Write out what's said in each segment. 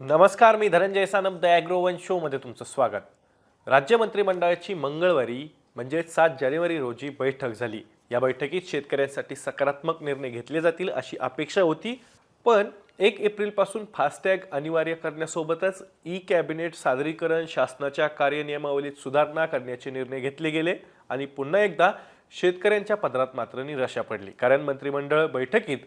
नमस्कार मी धनंजय सानम द ॲग्रोवन शोमध्ये तुमचं स्वागत. राज्य मंत्रिमंडळाची मंगळवारी म्हणजे सात जानेवारी रोजी बैठक झाली. या बैठकीत शेतकऱ्यांसाठी सकारात्मक निर्णय घेतले जातील अशी अपेक्षा होती पण एक एप्रिलपासून फास्टॅग अनिवार्य करण्यासोबतच ई कॅबिनेट सादरीकरण शासनाच्या कार्यनियमावलीत सुधारणा करण्याचे निर्णय घेतले गेले आणि पुन्हा एकदा शेतकऱ्यांच्या पदरात मात्र निराशा पडली. कारण मंत्रिमंडळ बैठकीत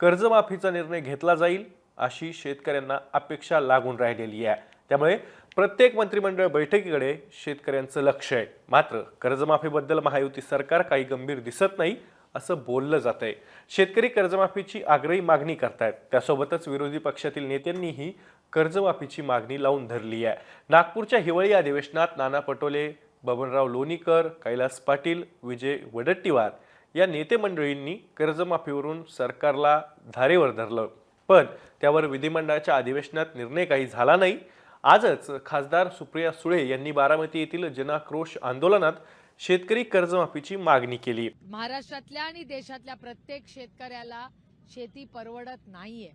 कर्जमाफीचा निर्णय घेतला जाईल अशी शेतकऱ्यांना अपेक्षा लागून राहिलेली आहे. त्यामुळे प्रत्येक मंत्रिमंडळ बैठकीकडे शेतकऱ्यांचं लक्ष आहे. मात्र कर्जमाफीबद्दल महायुती सरकार काही गंभीर दिसत नाही असं बोललं जात आहे शेतकरी कर्जमाफीची आग्रही मागणी करतायत. त्यासोबतच विरोधी पक्षातील नेत्यांनीही कर्जमाफीची मागणी लावून धरली आहे. नागपूरच्या हिवाळी अधिवेशनात नाना पटोले बबनराव लोणीकर कैलास पाटील विजय वडट्टीवार या नेते मंडळींनी कर्जमाफीवरून सरकारला धारेवर धरलं. पण त्यावर विधिमंडळाच्या अधिवेशनात निर्णय काही झाला नाही. आजच खासदार सुप्रिया सुळे यांनी बारामती येथील जनाक्रोश आंदोलनात शेतकरी कर्जमाफीची मागणी केली. महाराष्ट्रातल्या आणि देशातल्या प्रत्येक शेतकऱ्याला शेती परवडत नाहीये.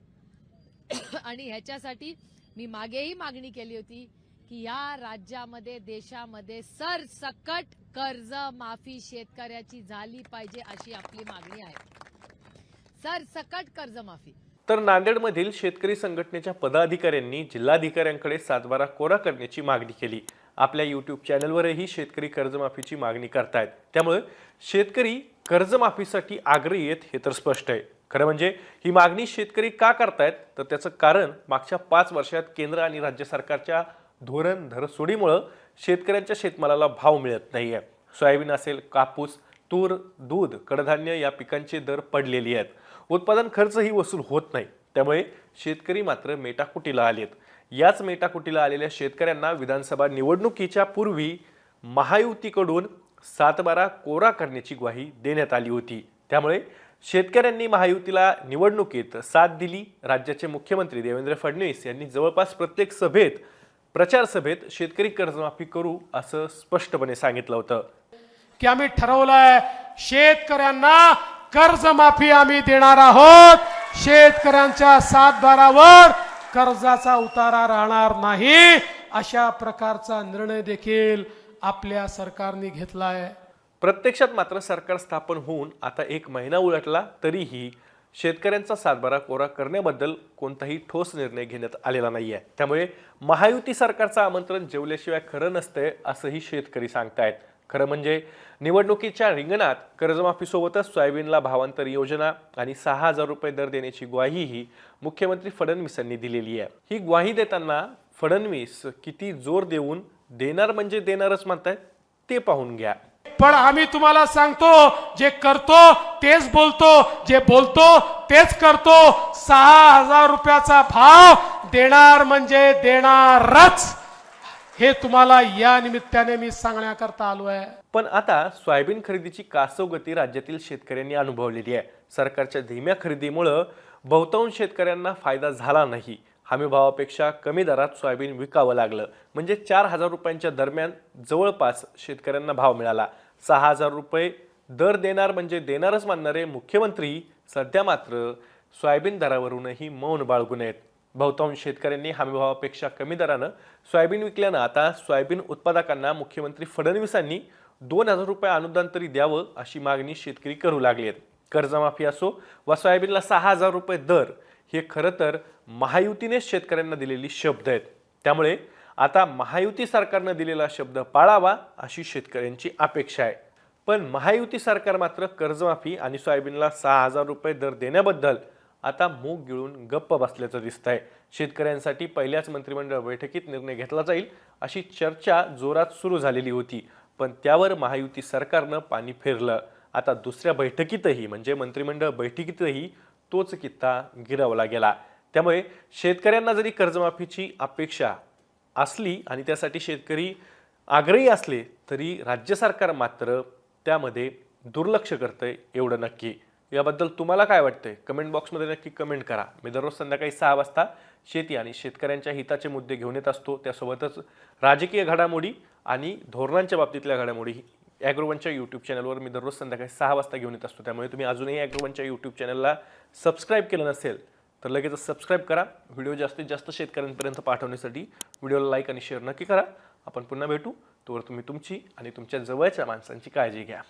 आणि ह्याच्यासाठी मी मागेही मागणी केली होती की या राज्यामध्ये देशामध्ये सरसकट कर्ज माफी शेतकऱ्याची झाली पाहिजे अशी आपली मागणी आहे. सरसकट कर्जमाफी. तर नांदेडमधील शेतकरी संघटनेच्या पदाधिकाऱ्यांनी जिल्हाधिकाऱ्यांकडे सातबारा कोरा करण्याची मागणी केली. आपल्या यूट्यूब चॅनलवरही शेतकरी कर्जमाफीची मागणी करतायत. त्यामुळे शेतकरी कर्जमाफीसाठी आग्रही आहेत हे तर स्पष्ट आहे. खरं म्हणजे ही मागणी शेतकरी का करतायत? तर त्याचं कारण मागच्या पाच वर्षात केंद्र आणि राज्य सरकारच्या धोरण धरसोडीमुळं शेतकऱ्यांच्या शेतमालाला भाव मिळत नाही आहे सोयाबीन असेल कापूस तूर दूध कडधान्य या पिकांचे दर पडलेली आहेत. उत्पादन खर्चही वसूल होत नाही. त्यामुळे शेतकरी मात्र मेटाकुटीला आलेत. याच मेटाकुटीला आलेल्या शेतकऱ्यांना विधानसभा निवडणुकीच्या पूर्वी महायुतीकडून सातबारा कोरा करण्याची ग्वाही देण्यात आली होती. त्यामुळे शेतकऱ्यांनी महायुतीला निवडणुकीत साथ दिली. राज्याचे मुख्यमंत्री देवेंद्र फडणवीस यांनी जवळपास प्रत्येक सभेत प्रचार सभेत शेतकरी कर्जमाफी करू असं स्पष्टपणे सांगितलं होतं. की आम्ही ठरवलंय शेतकऱ्यांना कर्जमाफी आम्ही देणार आहोत. शेतकऱ्यांच्या सातबारावर कर्जाचा उतारा राहणार नाही. अशा प्रकारचा निर्णय देखील आपल्या सरकारने घेतलाय. प्रत्यक्षात मात्र सरकार स्थापन होऊन आता एक महिना उलटला तरीही शेतकऱ्यांचा सातबारा कोरा करण्याबद्दल कोणताही ठोस निर्णय घेण्यात आलेला नाही आहे त्यामुळे महायुती सरकारचं आमंत्रण जेवल्याशिवाय खरं नसतंय असंही शेतकरी सांगतायत. खरं म्हणजे निवडणुकीच्या रिंगणात कर्जमाफीसोबतच सोयाबीनला भावांतर योजना आणि सहा हजार रुपये दर देण्याची ग्वाहीही मुख्यमंत्री फडणवीसांनी दिलेली आहे. ही ग्वाही देताना फडणवीस किती जोर देऊन देणार म्हणजे देणारच म्हणतायत ते पाहून घ्या. पण आम्ही तुम्हाला सांगतो जे करतो तेच बोलतो जे बोलतो तेच करतो. सहा हजार रुपयाचा भाव देणार म्हणजे देणारच. हे तुम्हाला या निमित्ताने मी सांगण्याकरता आलो आहे. पण आता सोयाबीन खरेदीची कासव गती राज्यातील शेतकऱ्यांनी अनुभवलेली आहे. सरकारच्या धीम्या खरेदीमुळं बहुतांश शेतकऱ्यांना फायदा झाला नाही. हमी भावापेक्षा कमी दरात सोयाबीन विकावं लागलं. म्हणजे चार हजार रुपयांच्या दरम्यान जवळपास शेतकऱ्यांना भाव मिळाला. सहा हजार रुपये दर देणार म्हणजे देणारच मानणारे मुख्यमंत्री सध्या मात्र सोयाबीन दरावरूनही मौन बाळगून आहेत. बहुतांश शेतकऱ्यांनी हमीभावापेक्षा कमी दरानं सोयाबीन विकल्यानं आता सोयाबीन उत्पादकांना मुख्यमंत्री फडणवीसांनी दोन हजार रुपये अनुदान तरी द्यावं अशी मागणी शेतकरी करू लागले आहेत कर्जमाफी असो वा सोयाबीनला सहा हजार रुपये दर हे खरं तर महायुतीनेच शेतकऱ्यांना दिलेली शब्द आहेत. त्यामुळे आता महायुती सरकारनं दिलेला शब्द पाळावा अशी शेतकऱ्यांची अपेक्षा आहे. पण महायुती सरकार मात्र कर्जमाफी आणि सोयाबीनला सहा हजार रुपये दर देण्याबद्दल आता मूग गिळून गप्प बसल्याचं दिसत आहे शेतकऱ्यांसाठी पहिल्याच मंत्रिमंडळ बैठकीत निर्णय घेतला जाईल अशी चर्चा जोरात सुरू झालेली होती. पण त्यावर महायुती सरकारनं पाणी फेरलं. आता दुसऱ्या बैठकीतही म्हणजे मंत्रिमंडळ बैठकीतही तोच कित्ता गिरवला गेला. त्यामुळे शेतकऱ्यांना जरी कर्जमाफीची अपेक्षा असली आणि त्यासाठी शेतकरी आग्रही असले तरी राज्य सरकार मात्र त्यामध्ये दुर्लक्ष करतंय एवढं नक्की. याबद्दल तुम्हाला काय वाटतंय? कमेंट बॉक्समध्ये नक्की कमेंट करा. मी दररोज संध्याकाळी सहा वाजता शेती आणि शेतकऱ्यांच्या हिताचे मुद्दे घेऊन येत असतो. त्यासोबतच राजकीय घडामोडी आणि धोरणांच्या बाबतीतल्या घडामोडी ॲग्रोवनच्या यूट्यूब चॅनलवर मी दररोज संध्याकाळी सहा वाजता घेऊन येत असतो. त्यामुळे तुम्ही अजूनही ॲग्रोवनच्या यूट्यूब चॅनलला सबस्क्राईब केलं नसेल तर लगेच सबस्क्राईब करा. व्हिडिओ जास्तीत जास्त शेतकऱ्यांपर्यंत पाठवण्यासाठी व्हिडिओला लाईक आणि शेअर नक्की करा. आपण पुन्हा भेटू. तोवर तुम्ही तुमची आणि तुमच्या जवळच्या माणसांची काळजी घ्या.